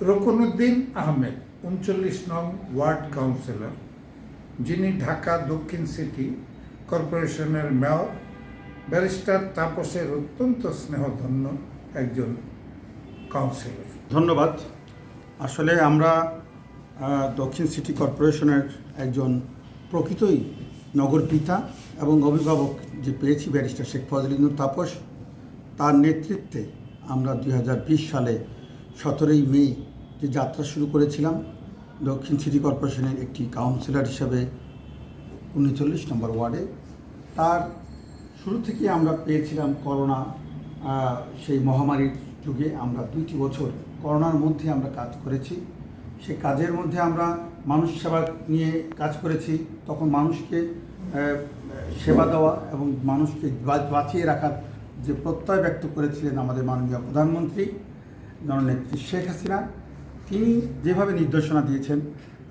রকনুদ্দিন আহমেদ, উনচল্লিশ নং ward councillor, যিনি ঢাকা দক্ষিণ সিটি কর্পোরেশনের মেয়র, ব্যারিস্টার তাপসের অত্যন্ত স্নেহধন্য একজন কাউন্সিলর। ধন্যবাদ। আসলে আমরা দক্ষিণ সিটি কর্পোরেশনের একজন প্রকৃতই নগর পিতা এবং অভিভাবক যে পেয়েছি ব্যারিস্টার শেখ ফজলিনুর তাপস, তার নেতৃত্বে আমরা দু হাজার বিশ সালে সতেরোই মে যে যাত্রা শুরু করেছিলাম, দক্ষিণ সিটি কর্পোরেশনের একটি কাউন্সিলর হিসেবে উনচল্লিশ নম্বর ওয়ার্ডে। তার শুরু থেকে আমরা পেয়েছিলাম করোনা সেই মহামারীর যুগে আমরা দুইটি বছর করোনার মধ্যে আমরা কাজ করেছি। সেই কাজের মধ্যে আমরা মানুষ সেবা নিয়ে কাজ করেছি। তখন মানুষকে সেবা দেওয়া এবং মানুষকে বাঁচিয়ে রাখার যে প্রত্যয় ব্যক্ত করেছিলেন আমাদের মাননীয় প্রধানমন্ত্রী, জননেত্রী শেখ হাসিনা তিনি যেভাবে নির্দেশনা দিয়েছেন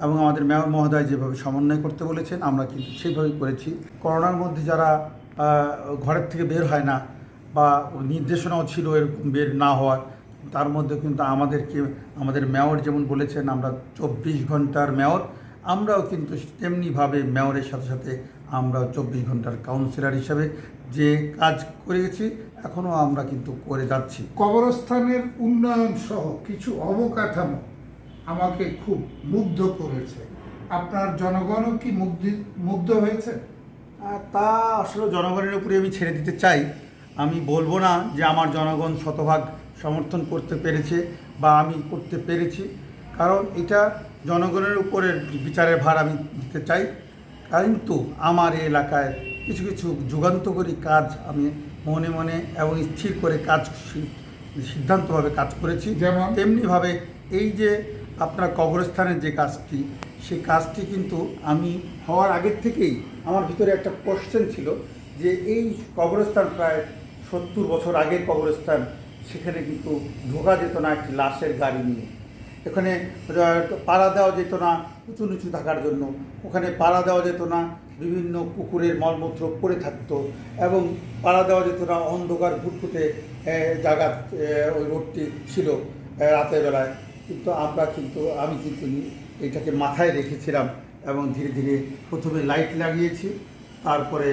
এবং আমাদের মেয়র মহোদয় যেভাবে সমন্বয় করতে বলেছেন, আমরা কিন্তু সেইভাবেই করেছি। করোনার মধ্যে যারা ঘরের থেকে বের হয় না বা নির্দেশনাও ছিল এরকম বের না হওয়ার, তার মধ্যে কিন্তু আমাদেরকে, আমাদের মেয়র যেমন বলেছেন, আমরা চব্বিশ ঘণ্টার মেয়র। আমরাও কিন্তু তেমনিভাবে মেয়রের সাথে সাথে আমরাও চব্বিশ ঘণ্টার কাউন্সিলর হিসাবে যে কাজ করেছি এখনও আমরা কিন্তু করে যাচ্ছি। কবরস্থানের উন্নয়ন সহ কিছু অবকাঠামো আমাকে খুব মুগ্ধ করেছে। আপনার জনগণও কি মুগ্ধি মুগ্ধ হয়েছে? তা আসলে জনগণের উপরে আমি ছেড়ে দিতে চাই। আমি বলব না যে আমার জনগণ শতভাগ সমর্থন করতে পেরেছে বা আমি করতে পেরেছি। কারণ এটা জনগণের উপরে বিচারের ভার আমি দিতে চাই। কিন্তু আমার এই এলাকায় কিছু কিছু যুগান্তকারী কাজ আমি মনে মনে এবং স্থির করে কাজ সিদ্ধান্তভাবে কাজ করেছি। যেমন? তেমনিভাবে এই যে আপনার কবরস্থানের যে কাজটি সেই কাজটি কিন্তু আমি হওয়ার আগের থেকেই আমার ভিতরে একটা কোশ্চেন ছিল যে এই কবরস্থান প্রায় সত্তর বছর আগের কবরস্থান সেখানে কিন্তু ঢোকা যেত না একটি লাশের গাড়ি নিয়ে। এখানে পাড়া দেওয়া যেত না উঁচু নিচু থাকার জন্য। ওখানে পাড়া দেওয়া যেত না বিভিন্ন কুকুরের মলমূত্র পড়ে থাকতো এবং পাড়া দেওয়া যেত না অন্ধকার আহ, জায়গা ওই রোডটি ছিল রাতের বেলায়। কিন্তু আমরা কিন্তু আমি কিন্তু এটাকে মাথায় রেখেছিলাম এবং ধীরে ধীরে প্রথমে লাইট লাগিয়েছি তারপরে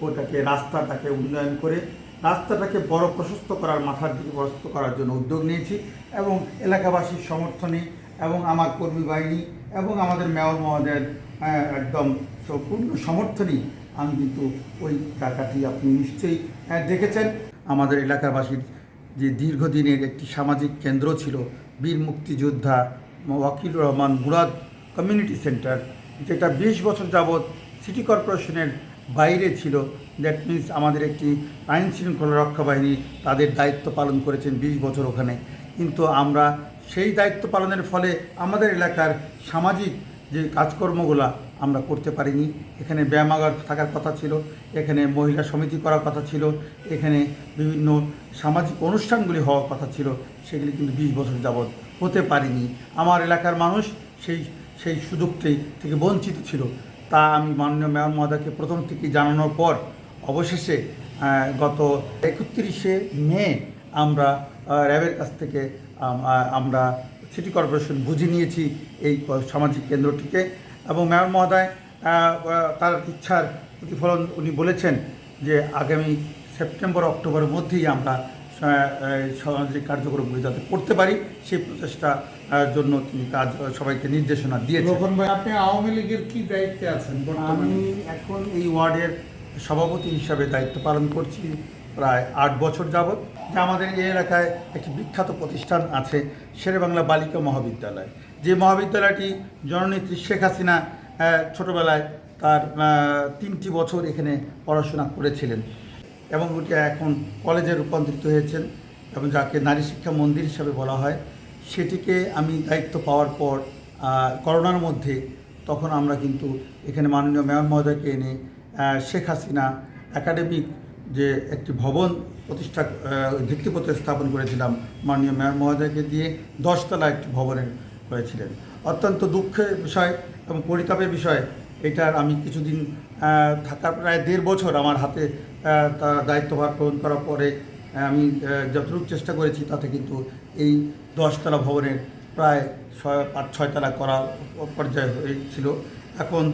ওটাকে রাস্তাটাকে উন্নয়ন করে রাস্তাটাকে বড় প্রশস্ত করার, মাথার দিকে প্রশস্ত করার জন্য উদ্যোগ নিয়েছি এবং এলাকাবাসীর সমর্থনে এবং আমার কর্মী বাহিনী এবং আমাদের মেয়র মহোদয়ের একদম সম্পূর্ণ সমর্থনই আমি কিন্তু ওই টাকাটি আপনি নিশ্চয়ই দেখেছেন। আমাদের এলাকাবাসীর যে দীর্ঘদিনের একটি সামাজিক কেন্দ্র ছিল বীর মুক্তিযোদ্ধা ওয়াকিল রহমান মুরাদ কমিউনিটি সেন্টার, যেটা বিশ বছর যাবৎ সিটি কর্পোরেশনের বাইরে ছিল। দ্যাট মিন্স আমাদের একটি আইন শৃঙ্খলা রক্ষা বাহিনী তাদের দায়িত্ব পালন করেছেন বিশ বছর ওখানে। কিন্তু আমরা সেই দায়িত্ব পালনের ফলে আমাদের এলাকার সামাজিক যে কাজকর্মগুলা আমরা করতে পারিনি। এখানে ব্যায়ামাগার থাকার কথা ছিল, এখানে মহিলা সমিতি করার কথা ছিল, এখানে বিভিন্ন সামাজিক অনুষ্ঠানগুলি হওয়ার কথা ছিল, সেগুলি কিন্তু বিশ বছর যাবৎ হতে পারিনি। আমার এলাকার মানুষ সেই সেই সুযোগটি থেকে বঞ্চিত ছিল। তা আমি মাননীয় মেয়র মহোদয়কে প্রথম থেকেই জানানোর পর অবশেষে গত একত্রিশে মে আমরা র্যাবের কাছ থেকে আমরা সিটি কর্পোরেশন বুঝে নিয়েছি এই সামাজিক কেন্দ্রটিকে এবং মেয়র মহোদয় তার ইচ্ছার প্রতিফলন উনি বলেছেন যে আগামী সেপ্টেম্বর, অক্টোবরের মধ্যেই আমরা সামাজিক কার্যক্রমগুলি যাতে করতে পারি সেই প্রচেষ্টা জন্য তিনি কাজ সবাইকে নির্দেশনা দিয়েছেন। রোকন ভাই আপনি আওয়ামী লীগের কী দায়িত্বে আছেন আমি এখন এই ওয়ার্ডের সভাপতি হিসাবে দায়িত্ব পালন করছি প্রায় আট বছর যাবৎ। যে আমাদের এই এলাকায় একটি বিখ্যাত প্রতিষ্ঠান আছে শেরেবাংলা বালিকা মহাবিদ্যালয়। যে মহাবিদ্যালয়টি জননেত্রী শেখ হাসিনা ছোটোবেলায় তার তিনটি বছর এখানে পড়াশোনা করেছিলেন। এবং ওটি এখন কলেজে রূপান্তরিত হয়েছেন এবং যাকে নারী শিক্ষা মন্দির হিসাবে বলা হয়, সেটিকে আমি দায়িত্ব পাওয়ার পর করোনার মধ্যে তখন আমরা কিন্তু এখানে মাননীয় মেয়র মহোদয়কে এনে শেখ হাসিনা একাডেমিক যে একটি ভবন প্রতিষ্ঠা ভিত্তিপত্র স্থাপন করেছিলাম, মাননীয় মেয়র মহোদয়কে দিয়ে দশতলা একটি ভবনের করেছিলেন। অত্যন্ত দুঃখের বিষয় এবং পরিতাপের বিষয় এটার আমি কিছুদিন থাকার প্রায় দেড় বছর আমার হাতে তার দায়িত্বভার গ্রহণ করার পরে আমি যতটুকু চেষ্টা করেছি তাতে কিন্তু এই দশতলা ভবনের প্রায় ছয়, পাঁচ ছয় তালা করার পর্যায়ে হয়েছিল। এখন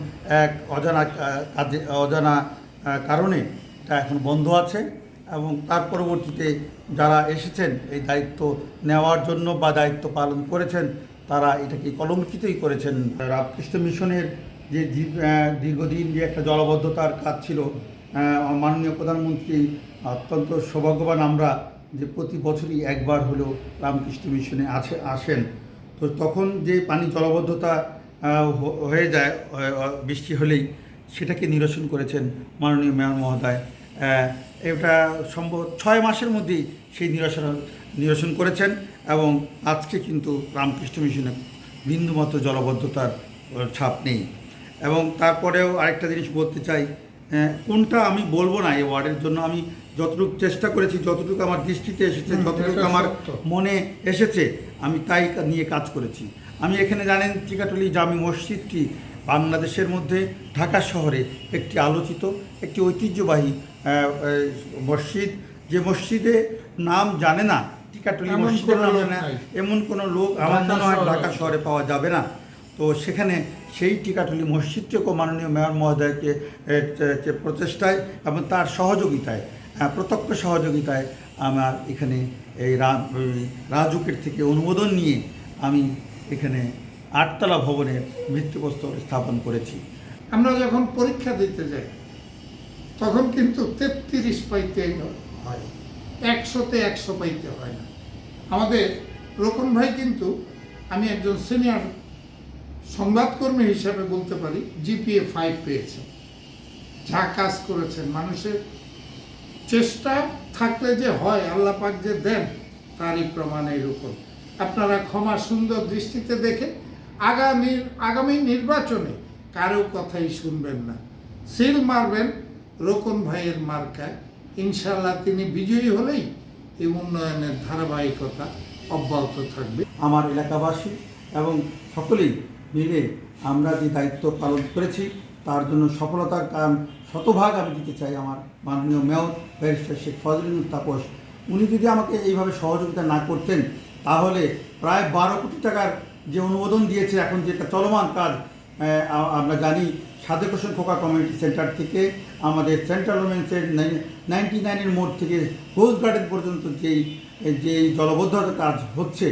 এক অজানা কাজে, অজানা কারণে এটা এখন বন্ধ আছে এবং তার পরবর্তীতে যারা এসেছেন এই দায়িত্ব নেওয়ার জন্য বা দায়িত্ব পালন করেছেন, তারা এটাকে কলঙ্কিতই করেছেন। রামকৃষ্ণ মিশনের যে দীর- দীর্ঘদিন যে একটা জলবদ্ধতার কাজ ছিল মাননীয় প্রধানমন্ত্রী অত্যন্ত সৌভাগ্যবান আমরা যে প্রতি বছরই একবার হলেও রামকৃষ্ণ মিশনে আছে, আসেন। তো তখন যে পানি জলবদ্ধতা হয়ে যায় বৃষ্টি হলেই সেটাকে নিরসন করেছেন মাননীয় মেয়র মহোদয়। এটা সম্ভব, ছয় মাসের মধ্যেই সেই নিরসন নিরসন করেছেন এবং আজকে কিন্তু রামকৃষ্ণ মিশনে বিন্দুমাত্র জলবদ্ধতার ছাপ নেই। এবং তারপরেও আরেকটা জিনিস বলতে চাই আহ, কোনটা আমি বলব না এই ওয়ার্ডের জন্য? আমি যতটুকু চেষ্টা করেছি যতটুকু আমার দৃষ্টিতে এসেছে যতটুকু আমার মনে এসেছে আমি তাই নিয়ে কাজ করেছি। আমি এখানে জানেন টিকাটলি জামি মসজিদটি বাংলাদেশের মধ্যে ঢাকা শহরে একটি আলোচিত একটি ঐতিহ্যবাহী মসজিদ। যে মসজিদে নাম জানে না টিকাটলি মসজিদের নাম জানে না এমন কোনো লোক আমার মনে হয় ঢাকা শহরে পাওয়া যাবে না। তো সেখানে সেই টিকাটুলি মসজিদ মসজিদটিকেও মাননীয় মেয়র মহোদয়কে প্রচেষ্টায় এবং তার সহযোগিতায় প্রত্যক্ষ সহযোগিতায় আমার এখানে এই রাজুকের থেকে অনুমোদন নিয়ে আমি এখানে আটতলা ভবনের ভিত্তিপ্রস্তর স্থাপন করেছি। আমরা যখন পরীক্ষা দিতে যাই, তখন কিন্তু তেত্রিশ পাইতে হয়। একশোতে একশো পাইতে হয় না। আমাদের রোকন ভাই কিন্তু, আমি একজন সিনিয়র সংবাদকর্মী হিসাবে বলতে পারি, জিপিএ ফাইভ পেয়েছেন যা কাজ করেছেন মানুষের চেষ্টা থাকলে যে হয়, আল্লাহ পাক যে দেন, তারই প্রমাণ এর উপর আপনারা ক্ষমা সুন্দর দৃষ্টিতে দেখে আগামী আগামী নির্বাচনে কারও কথাই শুনবেন না। সিল মারবেন রোকন ভাইয়ের মার্কায়। ইনশাল্লাহ তিনি বিজয়ী হলেই এই উন্নয়নের ধারাবাহিকতা অব্যাহত থাকবে। আমার এলাকাবাসী এবং সকলেই মিলে আমরা যে দায়িত্ব পালন করেছি, তার জন্য সফলতার কারণ শতভাগ আমি দিতে চাই আমার মাননীয় মেয়র ব্যারিস্টার শেখ ফজলুল তাপস। উনি যদি আমাকে এইভাবে সহযোগিতা না করতেন, তাহলে প্রায় বারো কোটি টাকার যে অনুমোদন দিয়েছে, এখন যেটা চলমান কাজ আমরা জানি সাদেক হোসেন খোকা কমিউনিটি সেন্টার থেকে আমাদের সেন্ট্রাল ওমেন্সের নাইনটি নাইনের মোড় থেকে রোজ গার্ডেন পর্যন্ত যেই যে জলবদ্ধতা কাজ হচ্ছে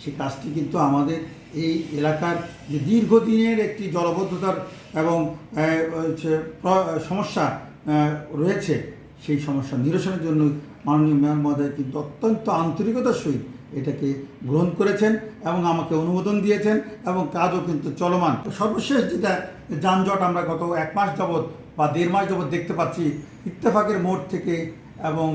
সেই কাজটি কিন্তু আমাদের এই এলাকার যে দীর্ঘদিনের একটি জলবদ্ধতার এবং সমস্যা রয়েছে, সেই সমস্যা নিরসনের জন্য মাননীয় মেয়র মহোদয় কিন্তু অত্যন্ত আন্তরিকতার সহিত এটাকে গ্রহণ করেছেন এবং আমাকে অনুমোদন দিয়েছেন এবং কাজও কিন্তু চলমান। সর্বশেষ যেটা যানজট আমরা গত এক মাস যাবৎ বা দেড় মাস যাবৎ দেখতে পাচ্ছি, ইত্তেফাকের মোড় থেকে এবং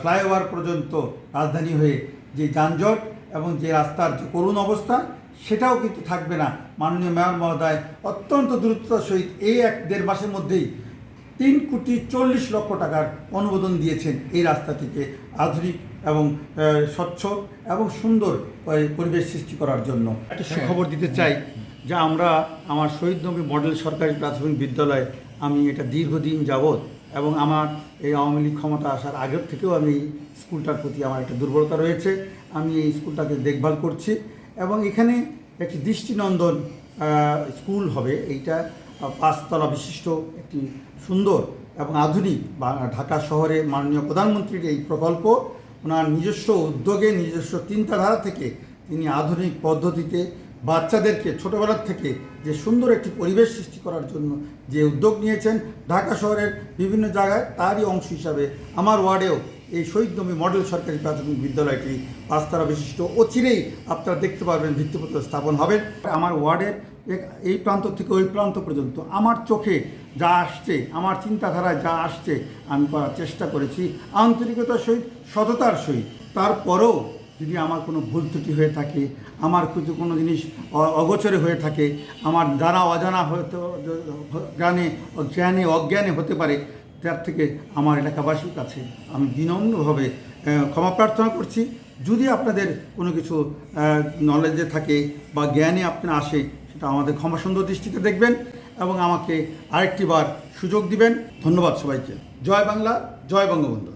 ফ্লাইওভার পর্যন্ত রাজধানী হয়ে যে যানজট এবং যে রাস্তার যে করুণ অবস্থা, সেটাও কিন্তু থাকবে না। মাননীয় মেয়র মহোদয়, অত্যন্ত দ্রুততার সহিত এই এক দেড় মাসের মধ্যেই তিন কোটি চল্লিশ লক্ষ টাকার অনুমোদন দিয়েছেন এই রাস্তাটিকে আধুনিক এবং স্বচ্ছ এবং সুন্দর পরিবেশ সৃষ্টি করার জন্য। একটা সুখবর দিতে চাই, যে আমরা আমার শহীদ নবী মডেল সরকারি প্রাথমিক বিদ্যালয়ে আমি এটা দীর্ঘদিন যাবৎ এবং আমার এই আওয়ামী লীগ ক্ষমতা আসার আগের থেকেও আমি স্কুলটার প্রতি আমার একটা দুর্বলতা রয়েছে। আমি এই স্কুলটাকে দেখভাল করছি এবং এখানে একটি দৃষ্টিনন্দন স্কুল হবে। এইটা পাঁচতলা বিশিষ্ট একটি সুন্দর এবং আধুনিক ঢাকা শহরে মাননীয় প্রধানমন্ত্রীর এই প্রকল্প, ওনার নিজস্ব উদ্যোগে, নিজস্ব চিন্তাধারা থেকে তিনি আধুনিক পদ্ধতিতে বাচ্চাদেরকে ছোটোবেলার থেকে যে সুন্দর একটি পরিবেশ সৃষ্টি করার জন্য যে উদ্যোগ নিয়েছেন ঢাকা শহরের বিভিন্ন জায়গায়, তারই অংশ হিসাবে আমার ওয়ার্ডেও এই শহীদ নবী মডেল সরকারি প্রাথমিক বিদ্যালয়টি পাঁচতারা বিশিষ্ট অচিরেই আপনারা দেখতে পারবেন ভিত্তিপত্র স্থাপন হবে। আমার ওয়ার্ডের এই প্রান্ত থেকে ওই প্রান্ত পর্যন্ত আমার চোখে যা আসছে, আমার চিন্তাধারায় যা আসছে, আমি করার চেষ্টা করেছি। আন্তরিকতার সহিত, সততার সহিত। তারপরেও যদি আমার কোনো ভুল ত্রুটি হয়ে থাকে, আমার কিছু কোনো জিনিস অগোচরে হয়ে থাকে, আমার জানা অজানা হয়তো, জ্ঞানে জ্ঞানে অজ্ঞানে হতে পারে, তার থেকে আমার এলাকাবাসীর কাছে আমি বিনম্রভাবে ক্ষমা প্রার্থনা করছি। যদি আপনাদের কোনো কিছু নলেজে থাকে বা জ্ঞানে আপনার আসে, সেটা আমাদের ক্ষমা সুন্দর দৃষ্টিতে দেখবেন এবং আমাকে আরেকটি বার সুযোগ দিবেন। ধন্যবাদ সবাইকে। জয় বাংলা, জয় বঙ্গবন্ধু।